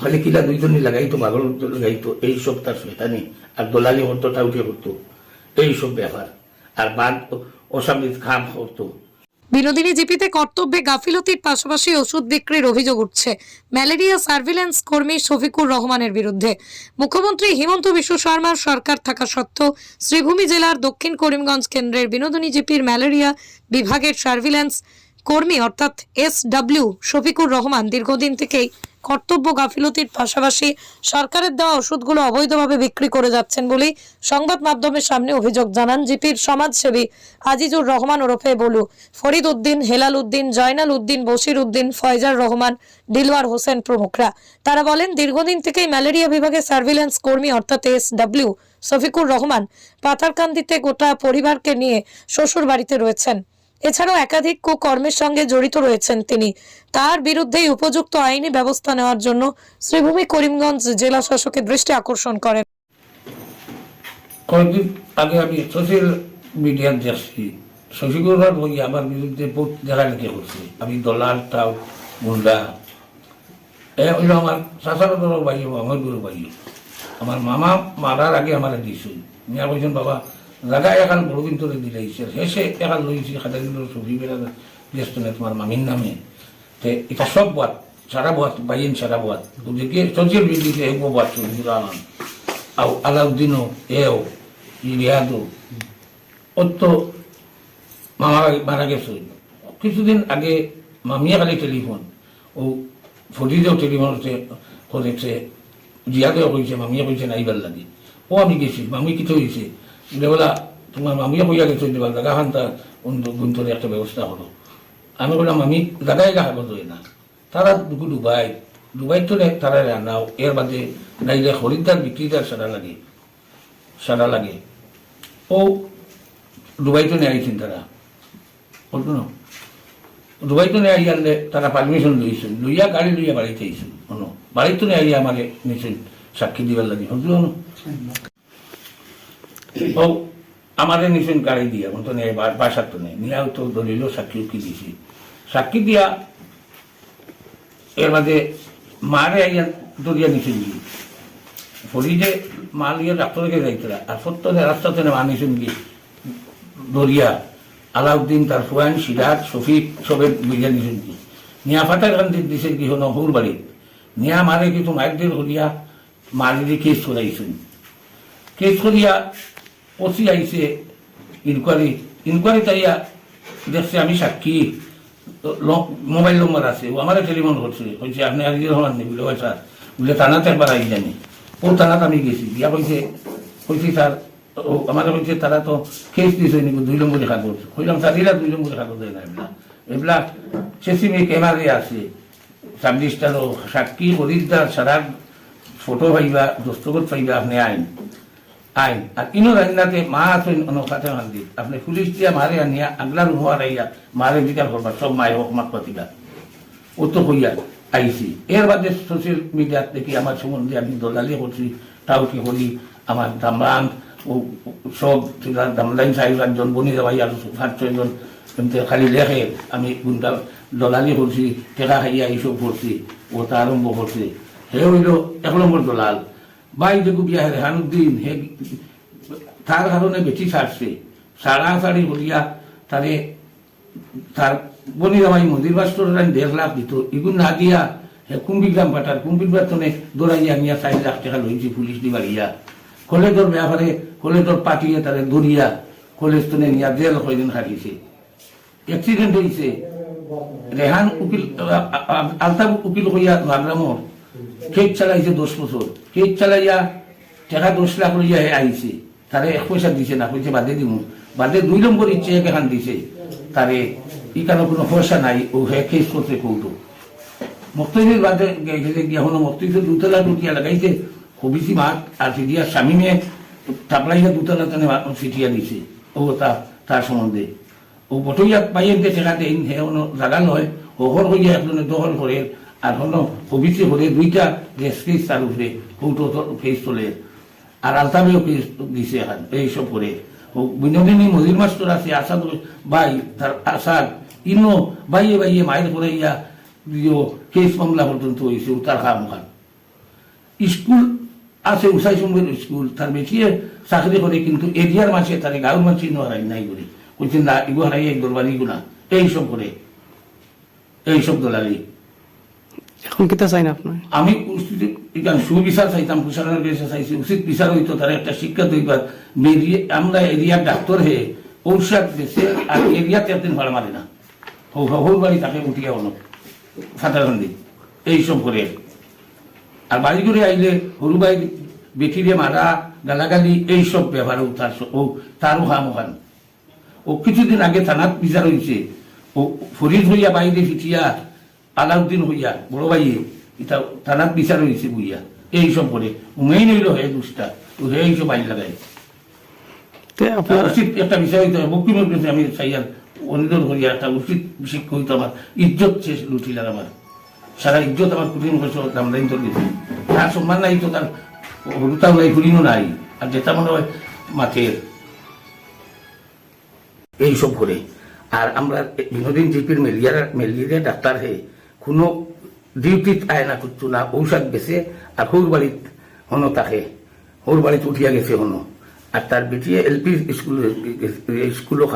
খালি কিলা দুইজনই লাগাইতো মাগল লাগাইতো, এই সব তার শয়তানি আর দলালি হতো টাউকে হতো এই সব ব্যাপার আর বাদ অসামরিক খাম হতো বিনোদিনী জিপিতে কর্তব্যে গাফিলতির পাশাপাশি ওষুধ বিক্রির অভিযোগ উঠছে। ম্যালেরিয়া সার্ভিল্যান্স কর্মী শফিকুর রহমানের বিরুদ্ধে মুখ্যমন্ত্রী হিমন্ত বিশ্ব শর্মার সরকার থাকা সত্ত্বেও শ্রীভূমি জেলার দক্ষিণ করিমগঞ্জ কেন্দ্রের বিনোদিনী জিপির ম্যালেরিয়া বিভাগের সার্ভিল্যান্স কর্মী অর্থাৎ এস ডাব্লিউ শফিকুর রহমান দীর্ঘদিন থেকেই কর্তব্য গাফিলতির পাশাপাশি সরকারের দেওয়া ওষুধগুলো অবৈধভাবে বিক্রি করে যাচ্ছেন বলেই সংবাদ মাধ্যমের সামনে অভিযোগ জানান জিপির সমাজসেবী আজিজুর রহমান ওরফে বলু। ফরিদ উদ্দিন, হেলাল উদ্দিন, জয়নাল উদ্দিন, বশির উদ্দিন, ফয়জার রহমান, দিলওয়ার হোসেন প্রমুখরা। তারা বলেন, দীর্ঘদিন থেকেই ম্যালেরিয়া বিভাগে সার্ভিল্যান্স কর্মী অর্থাৎ এস ডাব্লিউ শফিকুর রহমান পাথারকান্দিতে গোটা পরিবারকে নিয়ে শ্বশুর বাড়িতে রয়েছেন। এছাড়াও একাধিক কুকর্মের সঙ্গে জড়িত রয়েছেন তিনি। তার বিরুদ্ধেই উপযুক্ত আইনি ব্যবস্থা নেওয়ার জন্য শ্রীভূমি করিমগঞ্জ জেলা শাসকের দৃষ্টি আকর্ষণ করেন। কয়েকদিন আগে আমি সোশ্যাল মিডিয়ার শশীকুমার বই আমার বিরুদ্ধে লেখালেখি করছে আমি দলাল টাও গুন্ডা হইল আমার আমার গুরু বাইয়ে আমার মামা মারার আগে আমার দিছিল মিয়া বাবা জাগা এখান বড় কিন্তু দিলাইছে শেষে এখন লইছি খাদাগুলো ছবি বেড়া ব্যস্ত নেই তোমার মামির নামে। তে এটা সব বাদ, সারা বাদ বাইন সারা বাদ। গতিকে সোশ্যাল মিডিয়াতে এগো বাদ আনান আও আলাউদ্দিনও, এও রিয়াদও অত মামা মারা গেছে। কিছুদিন আগে মামিয়া খালি টেলিফোন ও ফটিদেও টেলিফোন হচ্ছে করেছে, জিয়াদেও কইছে, মামিয়া কইছে, নাইবার লাগে। ও আমি গেছি, মামি কিতো হয়েছে বলা তোমার মামিয়া কইয়া গেছে দেবার জায়গা খান তা গুন্তরে একটা ব্যবস্থা হলো আমি বললাম আমি জায়গায় গা হাগত না তারা দুগু ডুবাই ডুবাই তো তারা রান্নাও এর বাদে নাইলে খরিদ্দার বিক্রিদার সারা লাগে সারা লাগে ও ডুবাই তো আইছেন তারা বলতো না ডুবাই তো নেয় আইয়ালে তারা পারমিশন লইছেন লইয়া গাড়ি লইয়া বাড়িতে আইছেন শোনো বাড়িতে নেয় আইয়া আমাকে নিছেন সাক্ষী দিবার লাগে হতো ও আমাদের নিছেন গাড়ি দিয়া মতো নেই বাসার তো নেই। নিয়া তো দলিল সাক্ষী উকি দিয়েছি। সাক্ষী দিয়া এর মাঝে মারে আইয়া দরিয়া নিছেন গিয়ে। ফরিদে মাল ইয়ে ডাক্তারকে যাইতরা আর সত্য রাস্তাতে মা নিছেন গিয়ে দরিয়া, আলাউদ্দিন, তার ফুয়ান সিরাজ, শফিক, সবের বিরিয়া নিছেন কি নিয়া ফাটার খান দিছে কি হলো হুর বাড়ি। নিয়া মারে কিছু মাইকদের হলিয়া মারি দিয়ে কেস করাইছেন। কেস করিয়া ওসি আইছে ইনকোয়ারি ইনকোয়ারি তাইয়া দেখছে আমি সাক্ষী। মোবাইল নম্বর আছে। ও আমার টেলিফোন করছে, কইছে, আপনি আজিজুর রহমান নেই। বলে স্যার বলে, থানাতে একবার আই জানি। ও থানাতে আমি গেছি। গিয়া কইছে, কইছি স্যার ও আমার কইছে তারা তো কেস দিছে নাকি দুই নম্বরের কাগজ? কইলাম, স্যার, এরা দুই নম্বর কাগজ দেয় না, এগুলা। এগুলা সেসিমে ক্যামেরায় আছে। ছাব্বিশটারও সাক্ষী, হরিদ্বার সারা ফটো পাইবা, দস্তখত পাইবা, আপনি আইন। আইন আর ইনো রান্নাতে মা আছেন অনুসাতে মন্দির আপনি পুলিশ দিয়া মারে আনিয়া, আগলা রুমা রাইয়া মারে বিচার করবা সব মায় হোক মাত পাতিবা ও তো হইয়া আইসি এর বাদে সোশ্যাল মিডিয়াত দেখি আমার সম্বন্ধে আমি দলালি করছি তাও কি করি আমার দামরান ও সব দামলাইন সাহেব একজন বনি যাবাই আর সাত ছয়জন খালি লেখে, আমি গুন্ডা দলালি করছি টেকা খাইয়া এইসব করছি ও তা আরম্ভ করছে হে হইল এক নম্বর দলাল। বাই দেখু বিয়া রেহানুদ্দিন হে তার কারণে বেশি ছাড়ছে সাড়াসাড়ি হলিয়া তারে তার বনি রামাই মন্দির বাস্তর দেড় লাখ দিত। এগুলো না দিয়া হে কুম্বিগ্রাম পাঠার কুম্বির বেতনে দৌড়াইয়া নিয়া চার লাখ টাকা লইছে পুলিশ দিবার ইয়া কলেজর ব্যাপারে কলেজর পাঠিয়ে তারে দৌড়িয়া কলেজ তনে নিয়া জেল কয়দিন খাটিছে এক্সিডেন্ট হয়েছে রেহান উকিল, আ- আ- আলতাফ উকিল হইয়া মাগরামর কেক চালাইছে দশ বছর। কেক চালাইয়া টাকা দশ লাখ লইয়া আইছে তারে এক পয়সা দিছে না কইছে বাদে দিমু। বাদে দুই নম্বর চেক এখান দিছে। তারে ইকানো কোনো পয়সা নাই, ও হে কেস করতে কৌটো। মক্তইদের বাদে গেছে গিয়া হলো মক্তইতে দুতলা দুটিয়া লাগাইছে। হবিসি মাঠ আর ফিরিয়া স্বামী মেয়ে টাপলাইয়া দুতলা তানে ফিটিয়া দিছে। ও তা তার সম্বন্ধে। ও বটইয়া পাইয়ের হে হলো জাগা নয় ওহর হইয়া একজনে দখল করে আর হলো হবিসি করে দুইটা রেস্কিস তার উপরে কৌটো ফেস তোলে। আর আলতামেও কেস দিছে এইসব করে। বিনোদিনী মজির মাস্টার আছে, আসাদ বাই তার আসাদ, ইনো, বাইয়ে বাইয়ে মায়ের করে ইয়া কেস মামলা পর্যন্ত হয়েছে তার খাম খান স্কুল আছে, উষাই সুন্দর স্কুল, তার বেশিয়ে চাকরি করে, কিন্তু এরিয়ার মাসে তার গাঁর মাসে হারাই নাই করি বলছেন না এগো হারাই এক দরবারি গুণা এইসব করে এইসব দলালি। এখন কিতা চাই না আপনার? আমি সুবিচার চাইতাম প্রশাসনের কাছে চাইছি, উচিত বিচার হইতো তারা একটা শিক্ষা দইবার বেরিয়ে আমরা এরিয়ার ডাক্তার হে, ঔষধ দেশে আর এরিয়াতে একদিন ভাড়া মারে না। হৌ বাড়ি তাকে উঠিয়া হলো ফাটারন্দি এইসব করে আর বাড়ি করে আইলে সরু বাই বেটিরে মারা গালাগালি এইসব ব্যবহারও তার ও তারও হাম ওখান ও কিছুদিন আগে থানাত বিচার হয়েছে ও ফরিদ হইয়া বাইরে ফিটিয়া আলাউদ্দিন হইয়া বড় এটা থানাত বিচার হয়েছে বুইয়া। এইসব করে মেইন হইল হে দুষ্টা। ও হে এইসব আইন লাগাই আপনার একটা বিষয় হইতে আমি চাইয়ার অনুরোধ একটা উচিত হইতো আমার। ইজ্জত শেষ লুটিলার আমার। সারা ইজ্জত আমার দামদাইন তো গেছে। তার সম্মান নাই তো তার হলুতাও নাই নাই। আর যেটা মনে হয় মাঠের। এইসব করে আর আমরা বিনোদিন জিপির মেলিয়ার মেলিয়ারিয়া ডাক্তার হে। কোনো ডিউটিত আয় না করতো না ঔষধ গেছে আর সৌর বাড়িত হনো তাকে। সৌর বাড়িত উঠিয়া গেছে হনো। আর তার বেটিয়ে এলপি স্কুল স্কুলও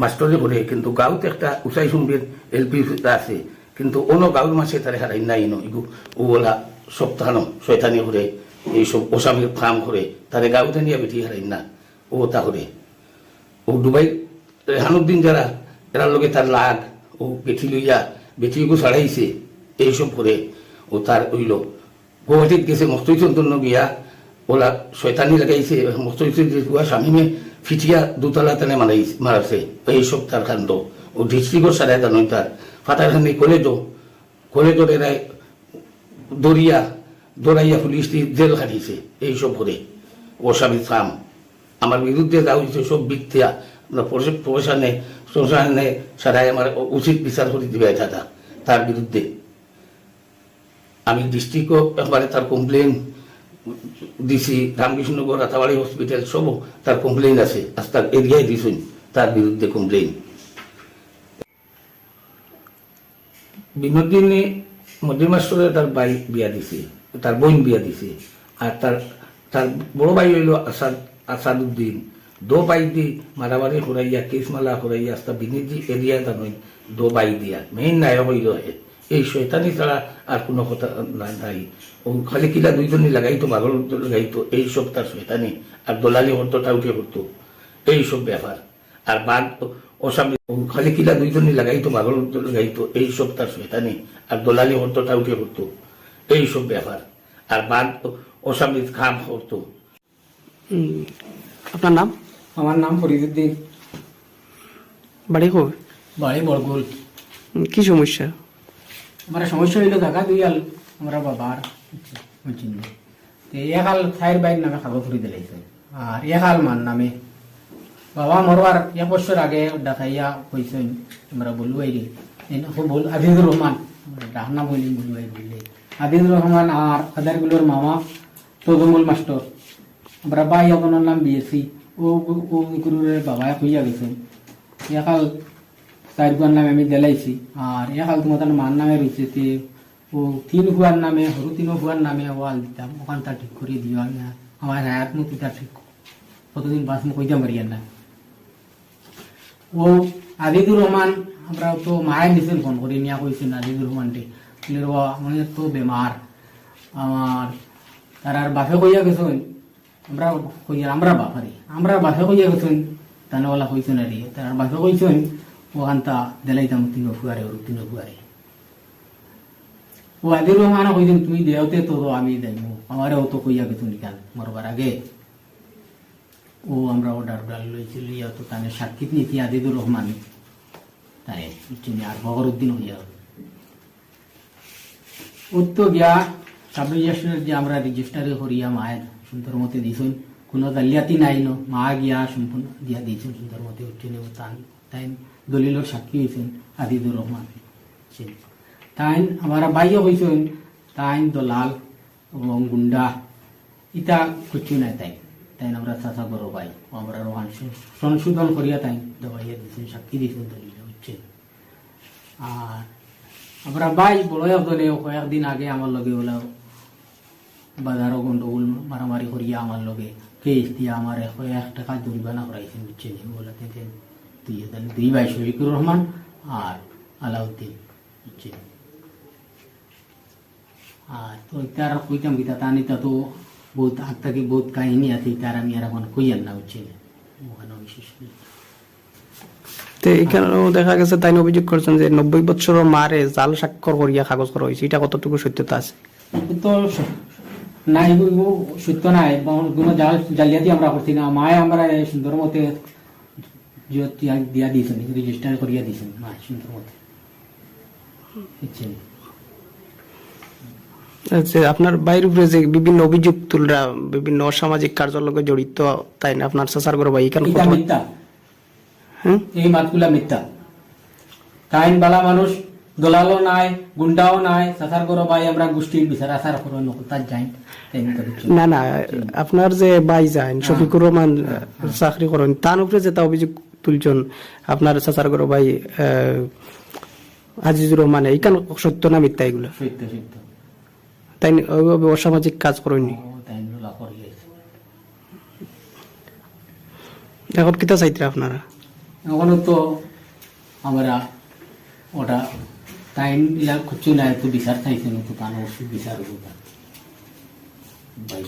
মাস্টরে করে কিন্তু গাঁৱত একটা উচাই সুম্বির এলপি আছে। কিন্তু অন্য গাঁৱৰ মাসে তারে হারাই নাই ন। ইগু ওলা সপ্তাহানো শয়তানি করে এইসব ওসামির ফার্ম করে তারে গাঁৱতে নিয়ে বেটি হারাই না। ও তা করে ও ডুবাই রেহানুদ্দিন যারা এরার লগে তার লাগ, ও বেঠি লইয়া বেঠিকে ছাড়াইছে এইসব করে ও তার হইল। গুয়াহাটিত গেছে মস্তই চন্দন্য গিয়া, ওলা শয়তানি লাগাইছে গুয়া স্বামীমে ফিটিয়া দুতলা তেনে মারাইছে। মারাছে এইসব তার কাণ্ড। ও ডিস্ট্রিক্টর সারাই জানই তার। ফাটাখানি কলেজও কলেজর এরাই দরিয়া দৌড়াইয়া পুলিশ দিয়ে জেল খাটিয়েছে এইসব করে ও স্বামী সাম আমার বিরুদ্ধে যা হয়েছে সব মিথ্যা। আমরা প্রশা- প্রশাসনে প্রশাসনে সারাই আমার উচিত বিচার করে দিবে দাদা, তার বিরুদ্ধে। আমি ডিস্ট্রিক্টও একবারে তার কমপ্লেন দিছি রামকৃষ্ণগড় রাতাবাড়ি হসপিটাল সব তার কমপ্লেন আছে আজ তার এরিয়ায় দিছুন, তার বিরুদ্ধে কমপ্লেন বিনোদিনী মধ্যমাস্টরে তার বাই বিয়া দিছে, তার বোন বিয়া দিছে, আর তার তার বড় ভাই হইল আসাদ আসাদুদ্দিন দো বাই দি মারামারি হরাইয়া কেসমালা হরাইয়া আস্তা বিনিজি এরিয়া জানই দো বাই দিয়া মেইন নায়ক হইল হে এই শয়তানি ছাড়া আর কোনো কথা নাই ও খালি কিলা দুইজনই লাগাইতো মাগল লাগাইতো এই সব তার শয়তানি আর দলালি হরতটা উঠে করতো এই সব ব্যাপার আর বাদ ওসামি ও খালি কিলা দুইজনই লাগাইতো মাগল লাগাইতো এই সব তার শয়তানি আর দলালি হরতটা উঠে করতো এই সব ব্যাপার আর বাদ ওসামি খাম করতো আপনার নাম? আমার নাম ফরিদুদ্দিন। বাড়ি কবে বাড়ি বড়গুল কি সমস্যা? আমার সমস্যা হইল জায়গা দুই আল আমরা বাবার বুঝছেন তো এক হাল সাইর বাইর নামে কাগজ ধরে দিলাইছে আর এক হাল মান নামে। বাবা মরবার এক বছর আগে দেখাইয়া কইছেন আমরা বলু আইরি বল আজিজুর রহমান। ডাকনা বলি বলু আই বললে। আজিজুর রহমান আর আদারগুলোর মামা তদমুল মাস্টর। আমরা বাই আপনার নাম বিএসসি ও ও গুরুরের বাবায় কইয়া গেছেন একাল চারগুয়ার নামে আমি দেলাইছি আর একাল তোমার মান নামে রয়েছে তে ও তিন হুয়ার নামে সরু তিন হুয়ার নামে ওয়াল দিতাম ওখানটা ঠিক করে দিও আমি আমার হায়াত মতো তা ঠিক কতদিন বাস মুখ কইতে পারি না ও আদিদুর রহমান আমরা তো মায়ের নিছেন ফোন করে নিয়া কইছেন আদিদুর রহমানটে বলে র আমার তো বেমার আমার তার আর বাপে কইয়া গেছেন আমরা কইয়া, আমরা বাপারে, আমরা বাপে কইয়া গেছেন তানওয়ালা কইছেন আর তার বাপে কইছেন ওখানটা দেলাইতাম তিন ফুয়ারে ওর তিন ফুয়ারে। ও আদির রহমান কইছেন, তুমি দেওতে তো আমি দেবো আমারে ও তো কইয়া গেছেন কেন, মরবার আগে? ও আমরা অর্ডার ডাল লইছিল ইয়া তো তানে সাক্ষীত নীতি আদিদুর রহমান। তাই চিনি আর বগরউদ্দিন হইয়া। ওর তো গিয়া সাব রেজিস্টার যে আমরা রেজিস্টারে করিয়া মায়ের সুন্দর মতে দিছুন কোনো জালিয়াতি নাই ন মা গিয়া সম্পূর্ণ দিয়া দিয়েছেন সুন্দর মতে উঠিনে তান তাই দলিলের সাক্ষী হয়েছেন আদিদুর রহমান। তাই আমার বাইও হয়েছেন তাই দলাল এবং গুন্ডা ইটা কিছু নাই তাই তাই আমরা চাষা করো পাই আমরা রোহান সংশোধন করিয়া তাই দেওয়াইয়া দিয়েছেন সাক্ষী দিয়েছেন দলিলে হচ্ছে আর আমরা বাই বড় দলে কয়েকদিন আগে আমার লগে ওলা বাজারও গন্ডগোল মারামারি করিয়া আমার লগে কেস দিয়া আমার এক এক টাকা জরিমানা করাইছেন বুঝছেন? বলাতে যে দুই হাজার দুই ভাই শফিকুর রহমান আর আলাউদ্দিন বুঝছেন? আর তো তার কইতাম কি তা নিতা তো বহুত আগ থেকে বহুত কাহিনী আছে তার আমি আর এখন কইয়ান না বুঝছেন? ওখানে বিশেষ তো এখানেও দেখা গেছে তাই অভিযোগ করছেন যে নব্বই বছরের মারে জাল স্বাক্ষর করিয়া কাগজ করা হয়েছে এটা কতটুকু সত্যতা আছে? তো নাই সত্য নাই কোনো জালিয়াতি আমরা করছি না। মায়ে আমরা সুন্দর মতে দিয়া দিয়েছেন রেজিস্টার করিয়া দিয়েছেন মা সুন্দর মতে। আচ্ছা, আপনার বাইরের উপরে যে বিভিন্ন অভিযোগ তুলরা বিভিন্ন অসামাজিক কার্যের লগে জড়িত তাই না? আপনার চাচার গরু ভাই এখানে মিথ্যা। হ্যাঁ? এই মাতগুলা মিথ্যা। কাইন বালা মানুষ দলালও নাই গুন্ডাও নাই সাসার করো ভাই আমরা গোষ্ঠীর বিচার আসার করো নকল তার যাই না না আপনার যে বাই যান শফিকুর রহমান চাকরি করেন তার উপরে যে তা অভিযোগ তুলছেন আপনার চাচার গরু ভাই আজিজুর রহমান এইখান সত্য না মিথ্যা এগুলো? তাই ওইভাবে অসামাজিক কাজ করেননি? এখন কিতা চাইতে আপনারা? এখনও তো আমরা ওটা টাইম ইলা খুঁজছি না একটু বিচার চাইছেন তো তার অবশ্যই বিচার হব ভাই